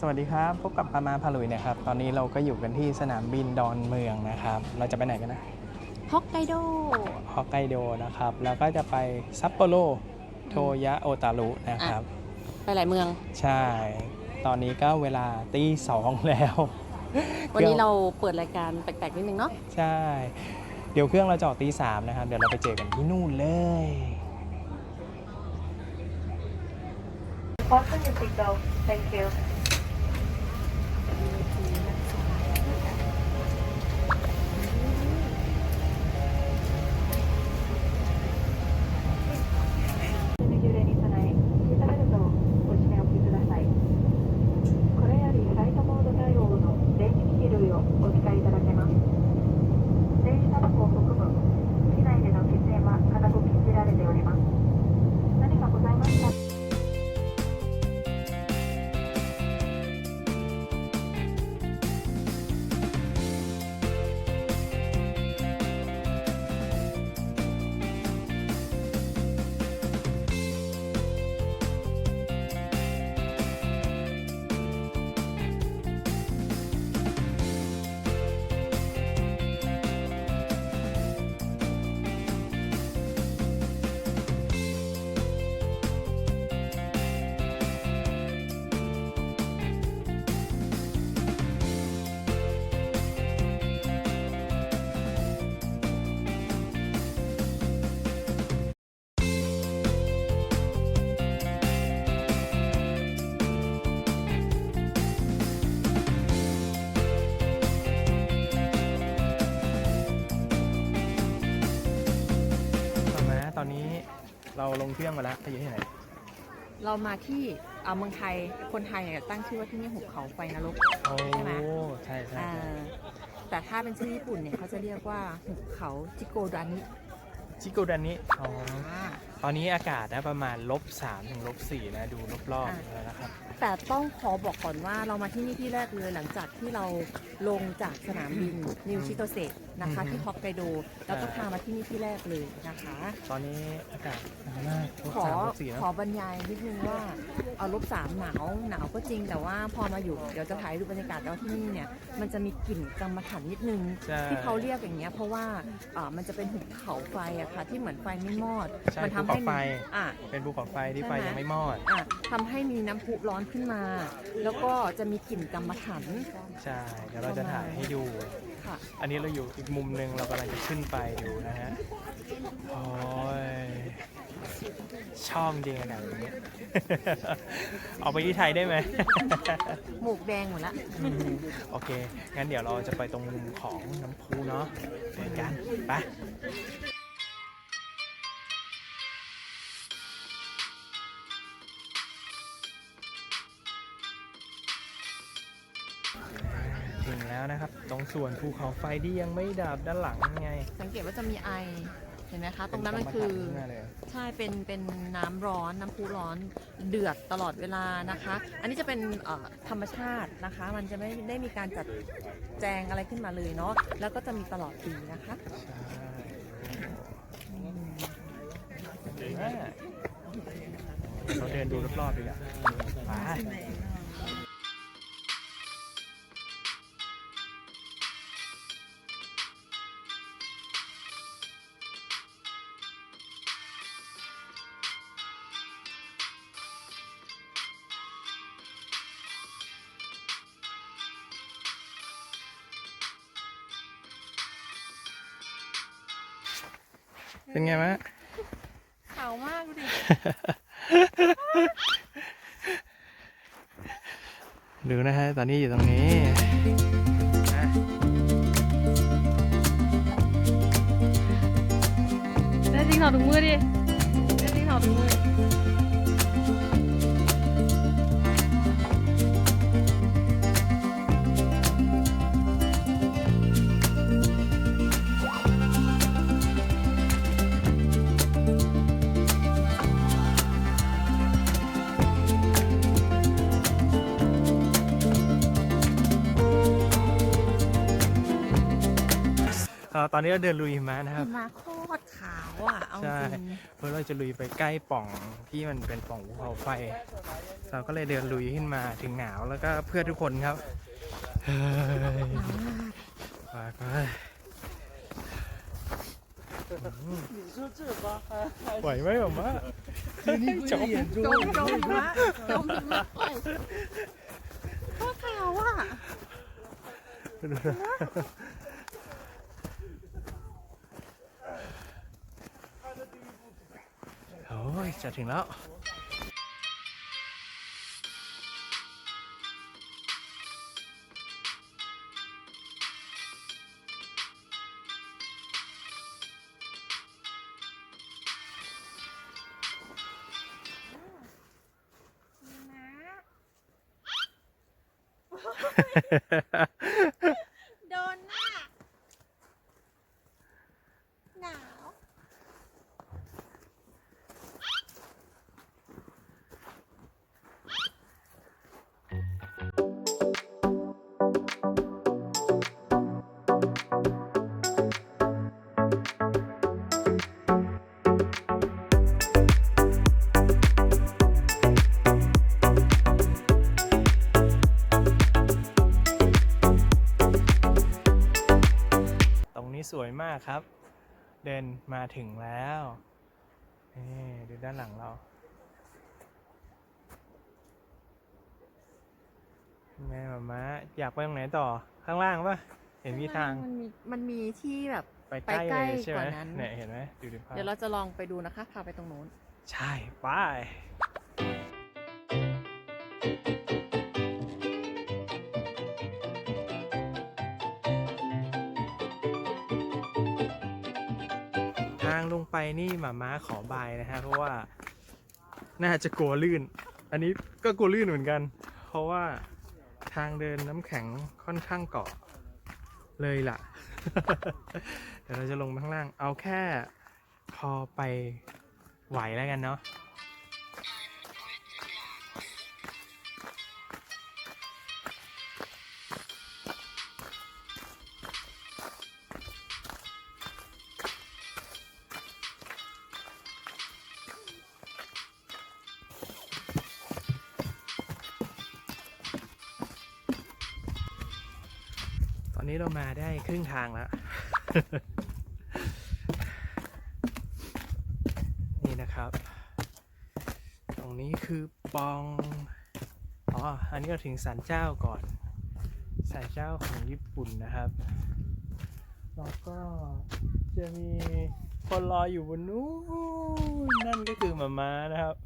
สวัสดีครับ พบกับปามาพาลุยนะครับ ตอนนี้เราก็อยู่กันที่สนามบินดอนเมืองนะครับ เราจะไปไหนกันนะฮอกไกโดฮอกไกโดนะครับ แล้วก็จะไปซัปโปโรโทยะโอตารุนะครับ ไปหลายเมือง ใช่ ตอนนี้ก็เวลาตีสองแล้ว วันนี้เราเปิดรายการแปลกๆนิดนึงเนาะ ใช่ เดี๋ยวเครื่องเราจะออกตีสามนะครับ เดี๋ยวเราไปเจอกันที่นู่นเลย Fasten your seatbelt. Thank you. เราลงเครื่องมาแล้วไปอยู่ที่ไหน เรามาที่อ่าเมืองไทย คนไทยเนี่ยตั้งชื่อว่าที่นี่หุบเขาไฟนรก โอ้ ใช่ไหมใช่ใช่อ่าใช่แต่ถ้าเป็นชื่อญี่ปุ่นเนี่ยเขาจะเรียกว่าหุบเขาจิโกดานิชิโกดันนี้อ๋อ อ่า ตอนนี้อากาศนะประมาณลบ3ถึงลบ4นะ ดูรอบอะๆแล้วนะครับ แต่ต้องขอบอกก่อนว่าเรามาที่นี่ที่แรกเลยหลังจากที่เราลงจากสนามบินนิวชิโตเซะนะคะอือฮึที่ฮอกไกโดแล้วก็อ่าพามาที่นี่ที่แรกเลยนะคะ ตอนนี้อากาศหนาวมากลบขอสามลบสี่แล้ว ขอบรรยายนิดนึงว่า เอาลบสามหนาวหนาวก็จริง แต่ว่าพอมาอยู่เดี๋ยวจะถ่ายดูบรรยากาศแล้วที่นี่เนี่ยมันจะมีกลิ่นกรรมฐานนิดนึง ใช่ที่เขาเรียกอย่างเงี้ยเพราะว่าอ่ามันจะเป็นหุบเขาไฟอะค่ะที่เหมือนไฟไม่มอดใช่มัทำให้ภูเขาไฟ อะ เป็นภูเขาไฟที่ใช่ไฟไหม ยังไม่มอด อะทำให้มีน้ำพุร้อนขึ้นมา แล้วก็จะมีกลิ่นกรรมฐานใช่ เดี๋ยวเราจะถ่ายให้ดู ค่ะ อันนี้เราอยู่อีกมุมหนึ่งเรากำลังจะขึ้นไปดูนะฮะ โอ้ย ชอบจริงขนาดนี้ เอาไปที่ไทยได้ไหม หมูกแดงหมดละอืมโอเค งั้นเดี๋ยวเราจะไปตรงมุมของน้ำพุเนาะเดินกัน ไป ถึงแล้วนะครับ ตรงส่วนภูเขาไฟที่ยังไม่ดับด้านหลังไงสังเกตว่าจะมีไอ เห็นไหมคะ ตรงนั้นมันคือ เป็นกรรมฐานขึ้นมาเลย ใช่เป็นเป็นน้ำร้อนน้ำพุร้อนเดือดตลอดเวลานะคะ อันนี้จะเป็นเอ่อธรรมชาตินะคะ มันจะไม่ได้มีการจัดแจงอะไรขึ้นมาเลยเนาะแล้วก็จะมีตลอดปีนะคะใช่อ่าเราเดินดูรอบๆดีกว่า เป็นไงมะขาวมากดูดิ ดูนะฮะ ตอนนี้อยู่ตรงนี้นะได้จริงถอดถุงมือดิได้จริงถอดถุงมือ เอ่อตอนนี้เราเดินลุยหิมะนะครับมาโคตรขาวอะ เอาใช่จริงเพราะเราจะลุยไปใกล้ปล่องที่มันเป็นปล่องภูเขาไฟ เราก็เลยเดินลุยขึ้นมาถึงหนาวแล้วก็เพื่อทุกคนครับเฮ้ยไปไปไหวไหมผมว่าจบจมจมหิมะจมหิมะโอ้ยพ่อขาวอะ โอ้ยจะถึงแล้วโด นมาถึงแล้วนี่ดูด้านหลังเราแม่มามาอยากไปตรงไหนต่อข้างล่างปะเห็นมีทางมันมีมันมีที่แบบไปใกล้ไปใกล้เลยใช่ไหมกว่านั้นเนี่ยเห็นไหมดูดิภาพเดี๋ยวเราจะลองไปดูนะคะพาไปตรงนู้น ใช่ ไป นี่หมาม้าขอบายนะฮะเพราะว่าน่าจะกลัวลื่น อันนี้ก็กลัวลื่นเหมือนกัน เพราะว่าทางเดินน้ำแข็งค่อนข้างเกาะเลยล่ะ เดี๋ยวเราจะลงไปข้างล่าง เอาแค่พอไปไหวแล้วกันเนาะ นนี้เรามาได้ครึ่งทางแล้ว นี่นะครับ ตรงนี้คือปอง อ๋อ อันนี้เราถึงศาลเจ้าก่อนศาลเจ้าของญี่ปุ่นนะครับแล้วก็จะมีคนรออยู่บนนู้นนั่นก็คือหมาม้านะครับ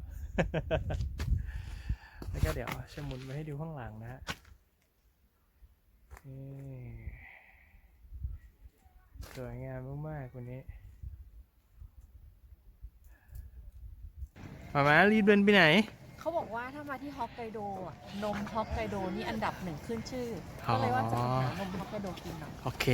แล้วก็เดี๋ยวจะหมุนไปให้ดูข้างหลังนะฮะนี่ สวยงามมากๆวันนี้มามารีบเดินไปไหน เขาบอกว่าถ้ามาที่ฮอกไกโดอะนมฮอกไกโดนี่อันดับหนึ่งขึ้นชื่ออ๋อก็เลยว่าจะไปหานมฮอกไกโดกินหน่อย โอเค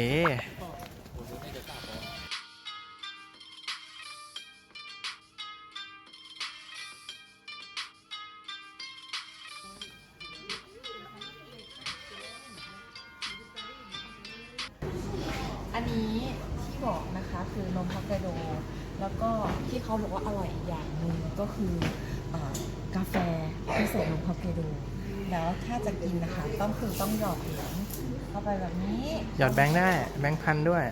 คือเออกาแฟที่ใส่นมฮอกไกโดแล้วถ้าจะกินนะคะต้องคือต้องหยอดเหรียญเข้าไปแบบนี้หยอดแบงค์ได้แบงค์พันด้วย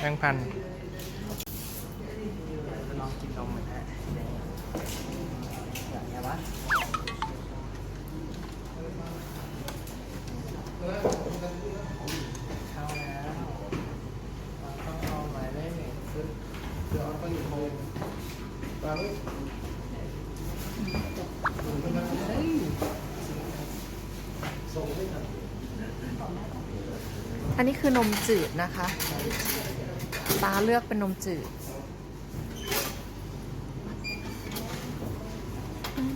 แบงค์พันลองกินนมมันฮะอยากไงวะเข้าแล้วเราต้องเอาหมายเลขหนึ่งขึ้นเดี๋ยวต้องอยู่โฮมปาลุเฮ้ยส่งให้กัน อันนี้คือนมจืดนะคะตาเลือกเป็นนมจืด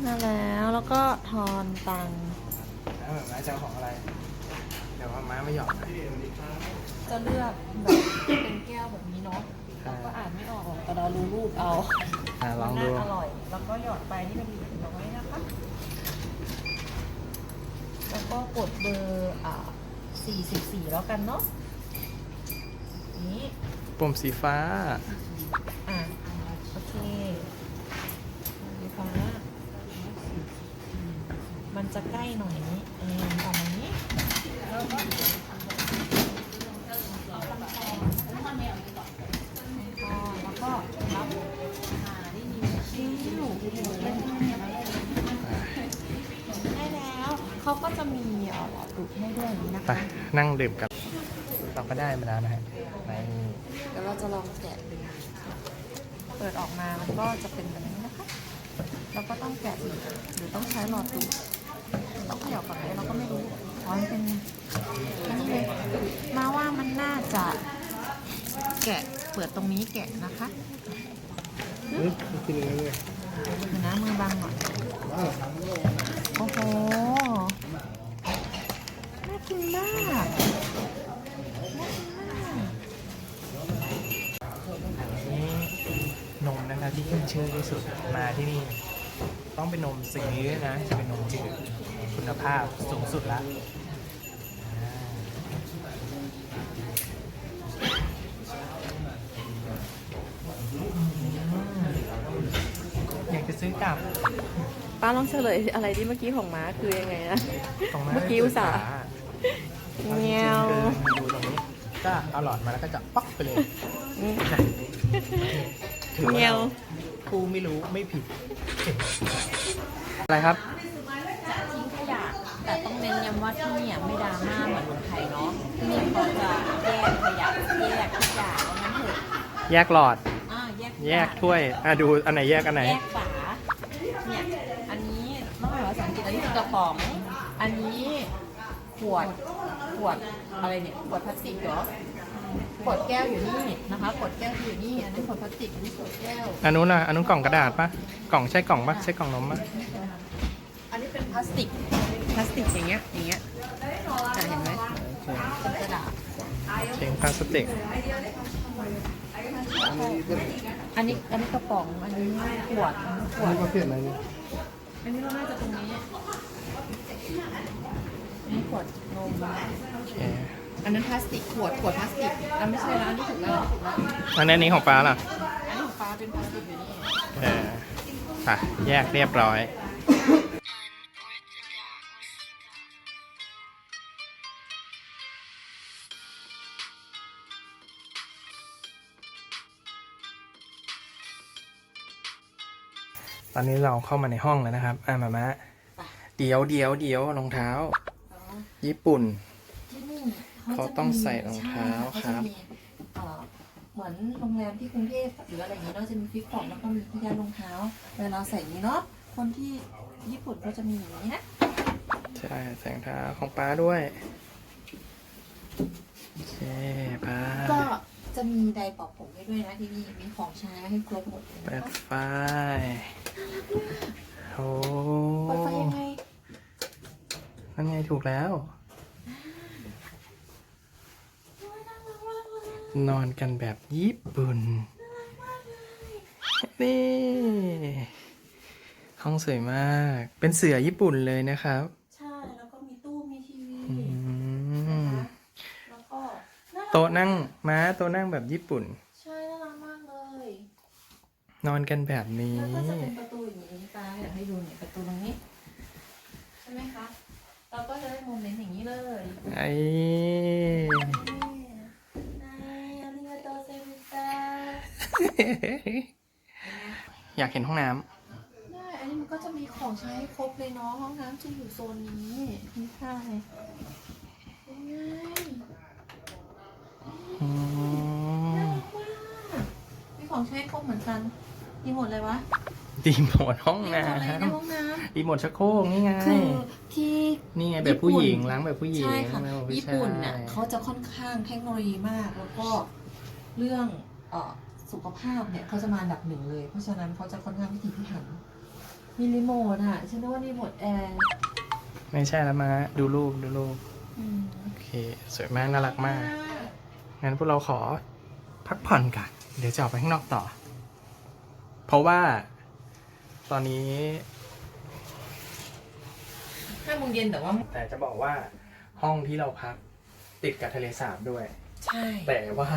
มาแล้วแล้วก็ทอนตังค์แล้วแบบม้าจะเอาของอะไร เดี๋ยวว่าม้าไม่หยอดนะจะเลือกแบบเป็นแก้วแบบนี้เนาะเราก็อ่านไม่ออกหรอกแต่เรารู้รูปเอาอะลองดู น่าอร่อย แล้วก็หยอดไปนี่เป็นเหรียญน้อยนะคะ แล้วก็กดเบอร์อ่า 44 แล้วกันเนาะนี่ปุ่มสีฟ้า อ่าโอเคสีฟ้ามันจะใกล้หน่อยนี้เออประนี้แล้วก็รับคิ้วเป็น เขาก็จะมีเอ่อหลอดดูดให้ด้วยอย่างนี้นะไปคะ นั่งดื่มกันเราก็ได้มาแล้วนะฮะในเดี๋ยวเราจะลองแกะดูเปิดออกมา มันก็จะเป็นแบบนี้นะคะ เราก็ต้องแกะอีกหรือต้องใช้หลอดดูดต้องเขย่าก่อนไหมเราก็ไม่รู้อ๋อมันเป็นแค่นี้เลยมาว่ามันน่าจะแกะเปิดตรงนี้แกะนะคะกินเลยเดี๋ยวนะมือบังหน่อย โอ้โหน่า กินมากน่ากินมากนี่นมนะครับที่ขึ้นชื่อที่สุดมาที่นี่ ต้องเป็นนมสีนี้ด้วยนะจะเป็นนมจืดคุณภาพสูงสุดละอ่าอยากจะซื้อกลับ ป้าลองเฉลยอะไรที่เมื่อกี้ของม้าคือยังไงนะ ของเมื่อกี้อุตส่าห์ เอาจริงเงี้ยวๆคือดูตรงนี้ก็เอาหลอดมาแล้วก็จะป๊อกไปเลยถือว่าเงี้ยว ครูไม่รู้ไม่ผิด อะไรครับ ทิ้งขยะแต่ต้องเน้นย้ำว่าที่นี่ไม่ดราม่าเหมือนเมืองไทยเนาะที่นี่เขาจะแยกขยะแยกทุกอย่างเอางั้นเถอะแยกหลอด อ่าแยกทุแยกอางถ้วย อะดูอันไหนแยกอันไหน แยกฝาเนี่ยอันนี้ต้องอ่านภาษาอังกฤษอันนี้คือกระป๋อง อันนี้ ขวดขวดอะไรเนี่ยขวดพลาสติกเหรอขวดแก้วอยู่นี่นะคะขวดแก้วอยู่นี่อันนี้ขวดพลาสติกอันนี้ขวดแก้วอันนู้นอะอันนู้นกล่องกระดาษปะกล่องใช่กล่องปะใช่กล่องนมปะอันนี้เป็นพลาสติกพลาสติกอย่างเงี้ยอย่างเงี้ยจะเห็นไหมเป็นกระดาษเชงพลาสติกอันนี้อันนี้กระป๋องอันนี้ขวดอันนี้ขวดมาเปลี่ยนอะไรนี่อันนี้เราน่าจะตรงนี้อันนี้ ขวดนมโอเคอันนั้นพลาสติกขวดขวดพลาสติกอันไม่ใช่แล้วอันนี้ถูกแล้วถูกแล้วอันนี้อันนี้ของปลาล่ะอันนี้ของฟ้าเป็นพลาสติกอยู่นี่เอออะแยกเรียบร้อยตอนนี้เราเข้ามาในห้องแล้วนะครับ อะมามะเดี๋ยวเดี๋ยวเดี๋ยวรองเท้า ญี่ปุ่น ที่นี่เขาต้องใส่รองเท้าใช่ครับ เขาจะมีเอ่อเหมือนโรงแรมที่กรุงเทพหรืออะไรอย่างนี้เนาะจะมีฟิกฟอกแล้วก็มีที่ยันรองเท้าเวลาใส่อย่างนี้เนาะคนที่ญี่ปุ่นก็จะมีอย่างนี้นะใช่ใส่รองเท้าของป้าด้วย โอเคป้าก็จะมีไดร์เป่าผมให้ด้วยนะที่นี่มีของใช้ให้ครบหมดเลยเปิดเนาะไฟโอ้เปิดไฟยังไง นั่นไงถูกแล้ว นอนกันแบบญี่ปุ่นนี่ห้องสวยมาก เป็นเสือญี่ปุ่นเลยนะครับ ใช่ แล้วก็มีตู้ มีทีวีอืมแล้วก็น่ารักโต๊ะนั่งม้าโต๊ะนั่งแบบญี่ปุ่น ใช่ น่ารักมากเลย นอนกันแบบนี้ แล้วก็จะเป็นประตูอย่างนี้ตาอยากให้ดูเนี่ยประตูตรงนี้ใช่ไหมคะ เราก็จะได้โมเมนต์อย่างนี้เลยไอ้นายอาริกาโตเซมิตาอยากเห็นห้องน้ำได้อันนี้มันก็จะมีของใช้ครบเลยเนาะห้องน้ำจะอยู่โซนนี้นี่ค่ะเป็นไงอืมน่ารักมากมีของใช้ครบเหมือนกันมีหมดเลยวะ รีโมทห้องมีน้หมดเลยในห้องน้ำรีโมทชักโครกนี่ไงำคือที่ นี่ไงแบบผู้หญิงล้างแบบผู้หญิงใช่ค่ะไม่แบบผู้ญี่ชายปุ่นน่ะเขาจะค่อนข้างเทคโนโลยีมาก แล้วก็เรื่องเอ่อสุขภาพเนี่ยเขาจะมาอันดับหนึ่งเลย เพราะฉะนั้นเขาจะค่อนข้างพิถีพิถัน มีรีโมทอะฉันนึกว่ารีโมทแอร์ไม่ใช่แล้วมาดูรูปดูรูปอืมโอเค สวยมากน่ารักมาก งั้นพวกเราขอพักผ่อนกัน เดี๋ยวจะออกไปข้างนอกต่อ เพราะว่า ตอนนี้ ห้าโมงเย็นแต่ว่า แต่จะบอกว่าห้องที่เราพักติดกับทะเลสาบด้วย ใช่ แต่ว่า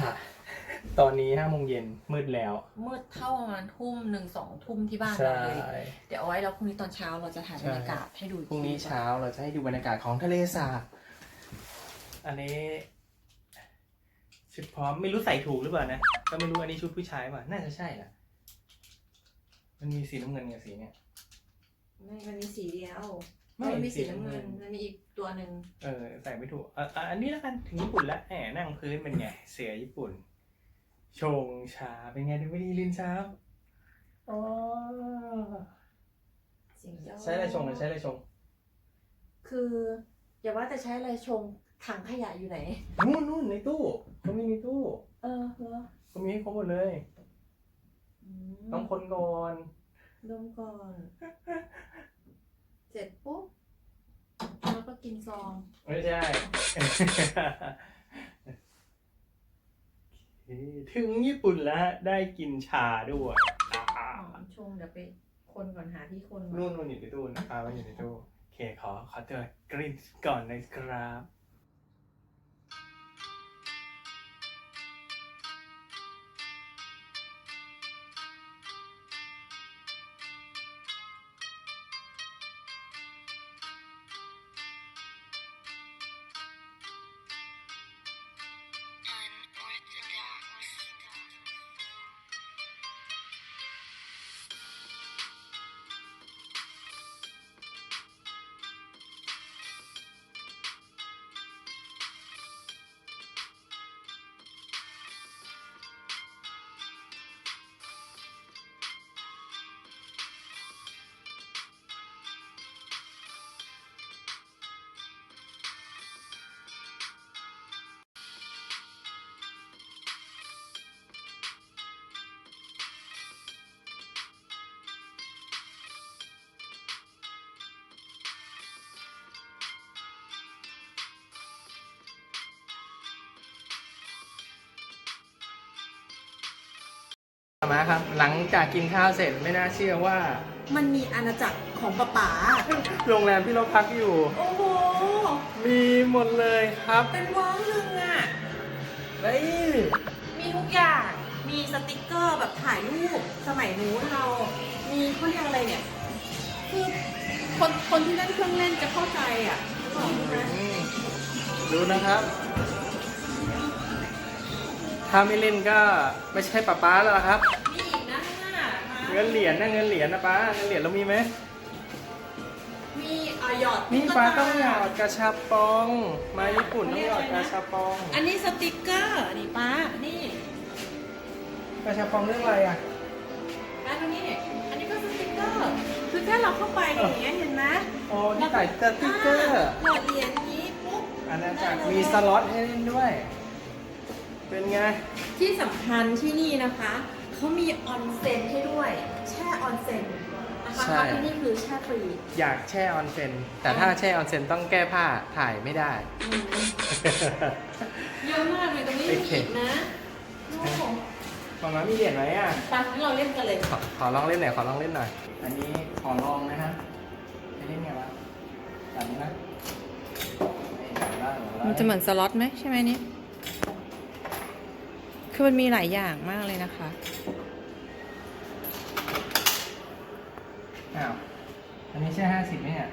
ตอนนี้ห้าโมงเย็นมืดแล้วมืดเท่าประมาณทุ่มหนึ่งสองทุ่มที่บ้านใช่เราเลย เดี๋ยวเอาไว้แล้วพรุ่งนี้ตอนเช้าเราจะถ่ายบรรยากาศให้ดูอีกพรุ่งนี้ทีเช้าเราจะให้ดูบรรยากาศของทะเลสาบ อันนี้ชุดพร้อมไม่รู้ใส่ถูกหรือเปล่านะก็ไม่รู้อันนี้ชุดผู้ชายป่ะน่าจะใช่แหละ มันมีสีน้ำเงินกับสีเนี้ยไม่มันมีสีเดียวไม่มันมีสีสีน้ำน้ำเงิเงินนมันมีอีกตัวหนึ่งเออใส่ไม่ถูกเอออะอันนี้แล้วกันถึงญี่ปุ่นแล้วแหมนั่งพื้นเป็นไง เสือญี่ปุ่น ชงชาเป็นไงดูไม่ดีลินชาอ๋อสิ่งเดียวใช้อะไรชงหรือใช้อะไรชงคือ อย่าว่าแต่ใช้อะไรชงถังขยะอยู่ไหน นู่นนู่นในตู้เขามีในตู้เออเหรอเขามีให้ครบหมดเลยอืม ต้องคนก่อนดมก่อน เสร็จปุ๊บแล้วก็กินซอง ไม่ใช่โอเคถึงญี่ปุ่นแล้วได้กินชาด้วยอ่าหอมชงเดี๋ยวไปคนก่อนหาที่คนก่อน นู่นนู่นอยู่ในตู้นะครับมันอยู่ในตู้โอเคขอขอตัวกรีนก่อนนะครับ มาครับ หลังจากกินข้าวเสร็จไม่น่าเชื่อว่า มันมีอาณาจักรของป๋าป๋าโรงแรมที่เราพักอยู่ โอ้โห มีหมดเลยครับ เป็นว้าวหนึ่งอะเฮ้ยมีทุกอย่าง มีสติกเกอร์แบบถ่ายรูปสมัยนู้นเรา มีเขาเรียกอะไรเนี่ย คือคนคนที่เล่นเครื่องเล่นจะเข้าใจอะบอกไหมอืมดูนะครับ ถ้าไม่เล่นก็ไม่ใช่ป้าป้าแล้วล่ะครับ เงินเหรียญนะเงินเหรียญนะป้าเงินเหรียญเรามีไหมมีอะหยอดนี่ตุ๊กป้าตต้องหยอดกระชับปอง มาญี่ปุ่นต้องหยอดกระชับปอง อันนี้สติกเกอร์นี่ป้านี่กระชับปองเรื่องอะไรอะป้าดูนี่อันนี้ก็สติกเกอร์คือแค่เราเข้าไปอย่างเงี้ยเห็นไหมโอ้ที่ใส่สติ๊กเกอร์าหยอดเหรียญนี้ปุ๊บอันนั้นจากมีสล็อตให้เล่นด้วย เป็นไงที่สำคัญที่นี่นะคะ เขามีออนเซ็นให้ด้วย แช่ออนเซ็นนะคะใช่เพราะที่นี่คือแช่ฟรีอยากแช่ออนเซ็นแต่ถ้าแช่ออนเซ็นต้องแก้ผ้าถ่ายไม่ได้ อืมเยอะมากเลยตรงนี้มีโอเคอีกนะโอ้โหมามามีเหรียญไหมอะไปงั้นเราเล่นกันเลย ขอขอลองเล่นหน่อยขอลองเล่นหน่อย อันนี้ขอลองนะฮะจะเล่นไงวะแบบนี้นะไม่ได้บ้างหรอมันจะเหมือนสล็อตไหมใช่ไหมนี่ คือมันมีหลายอย่างมากเลยนะคะอ้าว อันนี้ใช่ห้าสิบไหมเนี่ย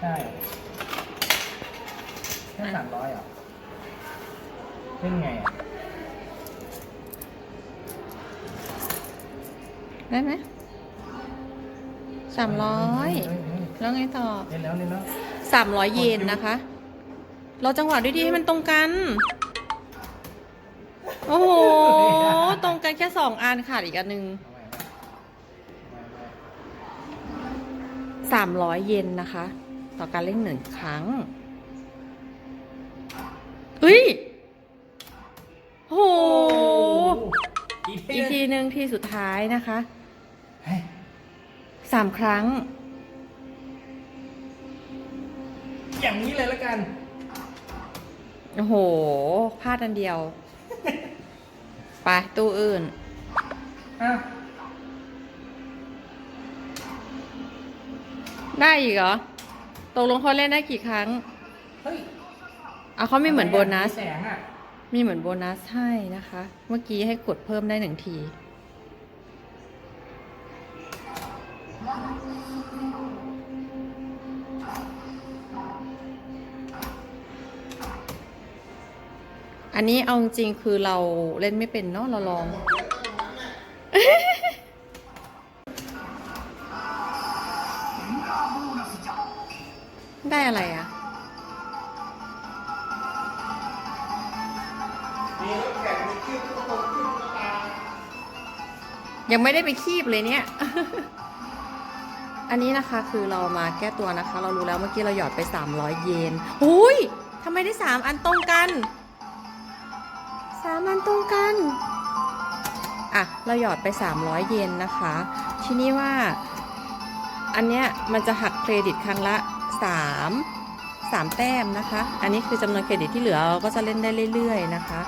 ใช่แค่สามร้อยเหรอเล่นไงอะ ได้ไหมสามร้อยเฮ้ยเฮ้ยแล้วไงต่อเล่นแล้วเล่นแล้วสามร้อยเยนนะคะ เราจังหวะดีๆให้มันตรงกัน โอ้โห ตรงกันแค่สองอันขาดอีกอันหนึ่งสามร้อยเยนนะคะ ต่อการเล่นหนึ่งครั้งเฮ้ยโอ้โหอีกอีกทีหนึ่งที่สุดท้ายนะคะเฮ้ยสามครั้ง อย่างนี้เลยละกัน โอ้โหพลาดอันเดียว ไปตู้อื่น อ้าวได้อีกเหรอ ตกลงเขาเล่นได้กี่ครั้งเฮ้ยเอาเขาไม่เหมือนโบนัส แสงอะ มีเหมือนโบนัสให้นะคะ เมื่อกี้ให้กดเพิ่มได้หนึ่งที อันนี้เอาจริงคือเราเล่นไม่เป็นเนาะเราลอง ได้อะไรอะยังไม่ได้ไปคีบเลยเนี่ย อันนี้นะคะคือเรามาแก้ตัวนะคะ เรารู้แล้วเมื่อกี้เราหยอดไป 300 เยนหุยทำไมได้ 3 อันตรงกัน 3อันตรงกันอะเราหยอดไป 300 เยนนะคะ ทีนี้ว่า อันเนี้ยมันจะหักเครดิตครั้งละ 3 3 แต้มนะคะ อันนี้คือจำนวนเครดิตที่เหลือเราก็จะเล่นได้เรื่อยๆนะคะ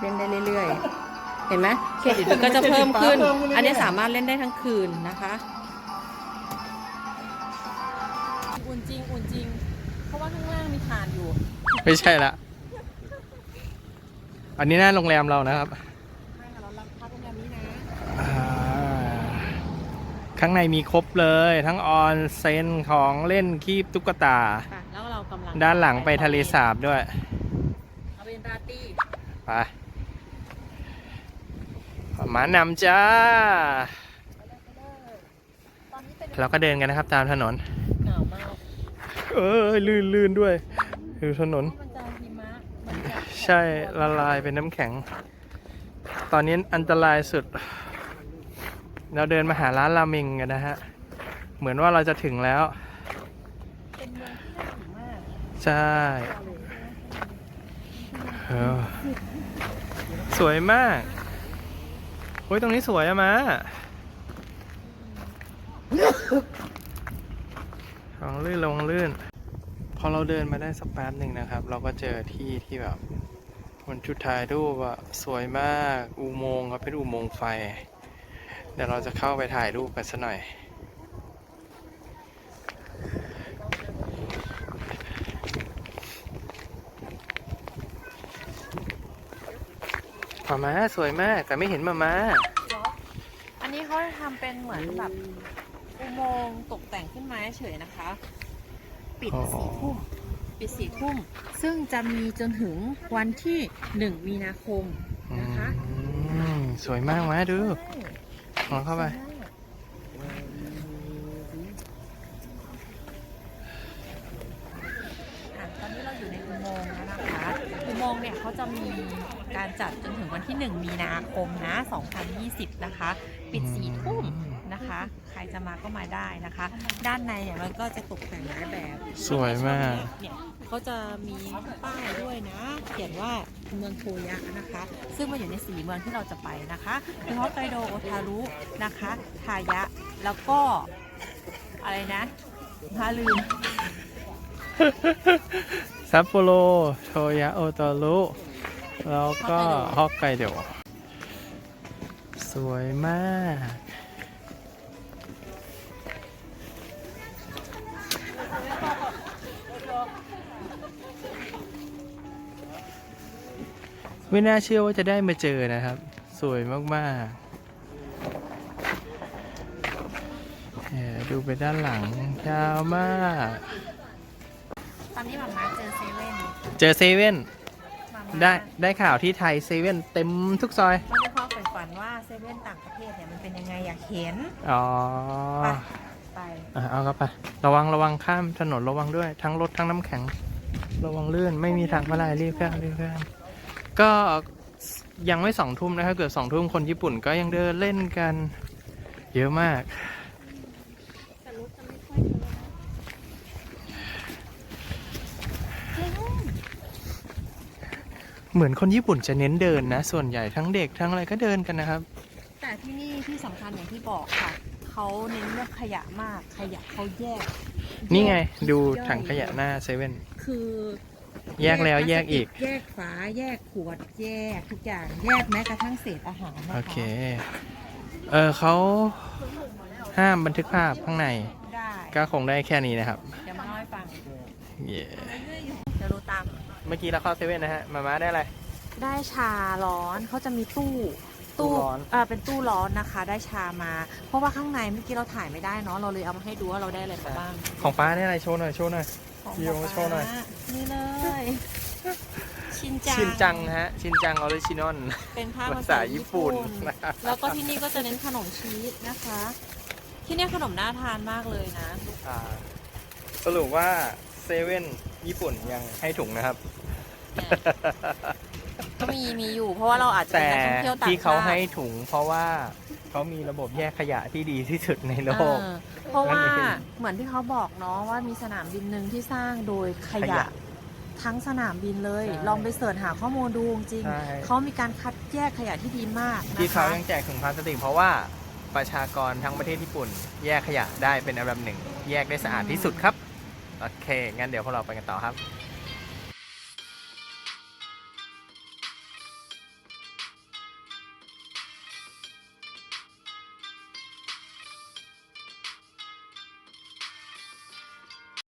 เล่นได้เรื่อยๆ เห็นไหมเครดิตมันก็จะเพิ่มขึ้น อันนี้สามารถเล่นได้ทั้งคืนนะคะอุ่นจริงอุ่นจริง เพราะว่าข้างล่างมีฐานอยู่ ไม่ใช่ละ อันนี้หน้าโรงแรมเรานะครับไม่ค่ะเรารับพักโรงแรมนี้นะอ่าข้างในมีครบเลย ทั้งออนเซนของเล่นคีบตุ๊กตา ค่ะแล้วเรากำลังด้านหลังไปทะเลสาบด้วย เอาเป็นราตรีไปมานำจ้าตอนนี้เป็นเราก็เดินกันนะครับตามถนน หนาวมาก เอ้ยลื่นลื่นด้วยดูถนนมันจะหิมะ มันจะ ใช่ละลายเป็นน้ำแข็ง ตอนนี้อันตรายสุด เราเดินมาหาร้านราเมงกันนะฮะ เหมือนว่าเราจะถึงแล้ว ใช่ สวยมาก โอ้ยตรงนี้สวยอะมาลองลื่นลองลื่น พอเราเดินมาได้สักแป๊บหนึ่งนะครับ เราก็เจอที่ที่แบบ มันจุดถ่ายรูปอะสวยมากอุโมงค์ครับเป็นอุโมงค์ไฟ เดี๋ยวเราจะเข้าไปถ่ายรูปกันสักหน่อย มาม้าสวยมากแต่ไม่เห็นมาม้าอันนี้เขาจะทำเป็นเหมือนแบบอุโมงค์ตกแต่งขึ้นมาเฉยๆนะคะ ปิดอ๋อสี่ทุ่ม ปิดสี่ทุ่ม ซึ่งจะมีจนถึงวันที่หนึ่งมีนาคมนะคะอืมสวยมากมาดูลองเข้าไป อะตอนนี้เราอยู่ในอุโมงค์แล้วนะคะอุโมงค์เนี่ยเขาจะมีการจัดจนถึงวันที่ 1 มีนาคมนะ 2020 นะคะ ปิดสี่ทุ่มนะคะ ใครจะมาก็มาได้นะคะ ด้านในเนี่ยมันก็จะตกแต่งหลายแบบสวยมาก เนี่ย เขาจะมีป้ายด้วยนะ เขียนว่าเมืองโทยะนะคะ ซึ่งมันอยู่ในสีเมืองที่เราจะไปนะคะคือฮอกไกโดโอทารุนะคะทายะแล้วก็อะไรนะพาลืมซัปโปโรโทยะโอโตารุแล้วก็ฮอกไกโดสวยมาก ไม่น่าเชื่อว่าจะได้มาเจอนะครับ สวยมากๆเอ่อดูไปด้านหลังยาวมาก ตอนนี้หมามาเจอเซเว่นเจอเซเว่นหมาม้าได้ได้ข่าวที่ไทยเซเว่นเต็มทุกซอยเขาจะชอบใฝ่ฝันว่าเซเว่นต่างประเทศเนี่ยมันเป็นยังไงอยากเห็นอ๋อไปไปอะเอาเข้าไประวังระวังข้ามถนนระวังด้วย ทั้งรถทั้งน้ำแข็ง ระวังลื่นไม่มีทางมาลายรีบข้ามรีบข้าม ก็ยังไม่สองทุ่มนะครับ เกือบสองทุ่มคนญี่ปุ่นก็ยังเดินเล่นกัน เยอะมาก เหมือนคนญี่ปุ่นจะเน้นเดินนะ ส่วนใหญ่ทั้งเด็กทั้งอะไรก็เดินกันนะครับ แต่ที่นี่ที่สำคัญอย่างที่บอกค่ะ เขาเน้นเรื่องขยะมากขยะเขาแยก นี่ไงดูย่อยถังขยะหน้าเซเว่นคือ แยกแล้วแยกอีก แยกฝาแยกขวดแยกทุกอย่างแยกแม้กระทั่งเศษอาหารนะคะโอเค เออเขาห้ามบันทึกภาพข้างใน ได้ก็คงได้แค่นี้นะครับเดี๋ยวมาเล่าให้ฟังเย่เดี๋ยวดูตาม เมื่อกี้เราเข้าเซเว่นนะฮะ มาม่าได้อะไร ได้ชาร้อนเขาจะมีตู้ตู้ร้อนเอ่าเป็นตู้ร้อนนะคะ ได้ชามา เพราะว่าข้างในเมื่อกี้เราถ่ายไม่ได้เนาะเราเลยเอามาให้ดูว่าเราได้อะไรมาบ้างของป้าเนี่ยอะไรโชว์หน่อยโชว์หน่อย ของพี่โยป๊าโชว์หน่อย นี่เลย ชินจัง ชินจังฮะ ชินจังออริจินอล เป็นผ้าภาษาญี่ปุ่น แล้วก็ที่นี่ก็จะเน้นขนมชีสนะคะ ที่เนี่ยขนมน่าทานมากเลยนะอ่าสรุปว่าเซเว่นญี่ปุ่นยังให้ถุงนะครับเนี่ยก็มีมีอยู่เพราะว่าเราอาจจะเป็แต่นนักท่องเที่ยวต่างชาติที่เขาให้ถุงเพราะว่า เขามีระบบแยกขยะที่ดีที่สุดในโลก เออเพราะว่านั่นเองเหมือนที่เขาบอกเนาะว่ามีสนามบินหนึ่งที่สร้างโดยขขยะ ยะทั้งสนามบินเลย ใช่ลองไปเสิร์ชหาข้อมูลดูจริงใช่ๆเขามีการคัดแยกขยะที่ดีมากนะคะที่เขายังแจกถุงพลาสติกเพราะว่าประชากรทั้งประเทศญี่ปุ่น แยกขยะได้เป็นอันดับหนึ่ง แยกได้สะอาดที่สุดครับ โอเค งั้นเดี๋ยวพวกเราไปกันต่อครับ